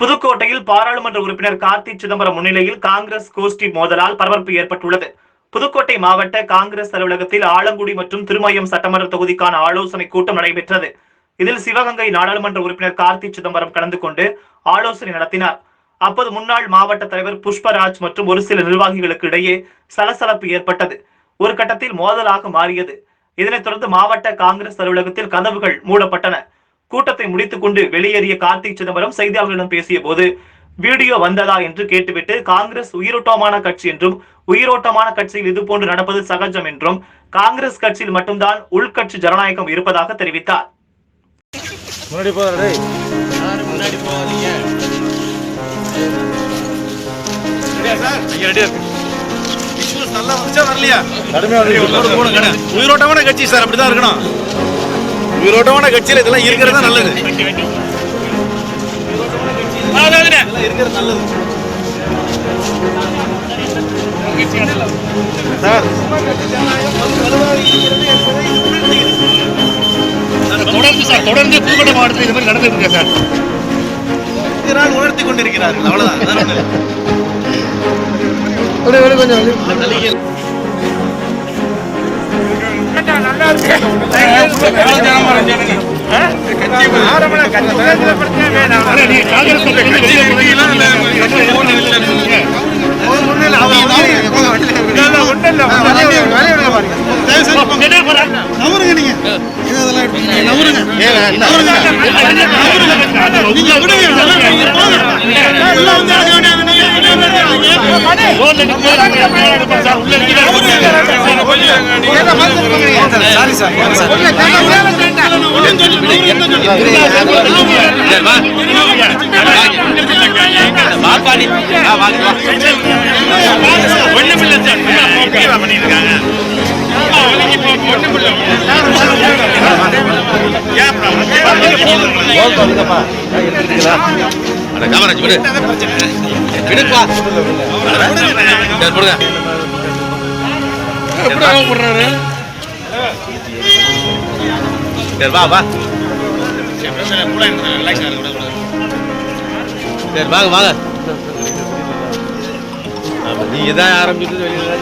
புதுக்கோட்டையில் பாராளுமன்ற உறுப்பினர் கார்த்தி சிதம்பரம் முன்னிலையில் காங்கிரஸ் கோஷ்டி மோதலால் பரபரப்பு ஏற்பட்டுள்ளது. புதுக்கோட்டை மாவட்ட காங்கிரஸ் அலுவலகத்தில் ஆலங்குடி மற்றும் திருமயம் சட்டமன்ற தொகுதிக்கான ஆலோசனை கூட்டம் நடைபெற்றது. இதில் சிவகங்கை நாடாளுமன்ற உறுப்பினர் கார்த்தி சிதம்பரம் கலந்து கொண்டு ஆலோசனை நடத்தினார். அப்போது முன்னாள் மாவட்ட தலைவர் புஷ்பராஜ் மற்றும் ஒரு சில நிர்வாகிகளுக்கு இடையே சலசலப்பு ஏற்பட்டது. ஒரு கட்டத்தில் மோதலாக மாறியது. இதனைத் தொடர்ந்து மாவட்ட காங்கிரஸ் அலுவலகத்தில் கதவுகள் மூடப்பட்டன. கூட்டத்தை முடித்துக் கொண்டு வெளியேறிய கார்த்திக் சிதம்பரம் செய்தியாளர்களிடம் பேசிய போது வீடியோ வந்ததா? என்று கேட்டுவிட்டு காங்கிரஸ் உயிரோட்டமான கட்சி என்றும் உயிரோட்டமான கட்சியில் இதுபோன்று நடப்பது சகஜம் என்றும் காங்கிரஸ் கட்சியில் மட்டும்தான் உள்கட்சி ஜனநாயகம் இருப்பதாக தெரிவித்தார். உயிரோட்டமான கட்சி சார் அப்படிதான் இருக்கணும். உயிரோட்டமான கட்சியில இதெல்லாம் இருக்கிறது நல்லது. இருக்கிறது நல்லது சார் தொடர்ந்து சார் தொடர்ந்து புதுக்கோட்டை மாவட்டத்தில் இது மாதிரி நடந்துட்டு இருக்கு சார்? இதனால் உணர்த்தி கொண்டிருக்கிறார்கள். அவ்வளவுதான். இல்ல. அண்ணா, நீங்க எடுப்போம் சார். உள்ள ஒண்ணுமில்ல சார். ஓகேவா பண்ணிருக்காங்க காமராஜ் விடு விடுப்பா சரி, போடுங்க சரி வா வா. சரி வாங்க வாங்க. ஆமா, நீங்க தான் ஆரம்பிச்சுட்டு வெளியில்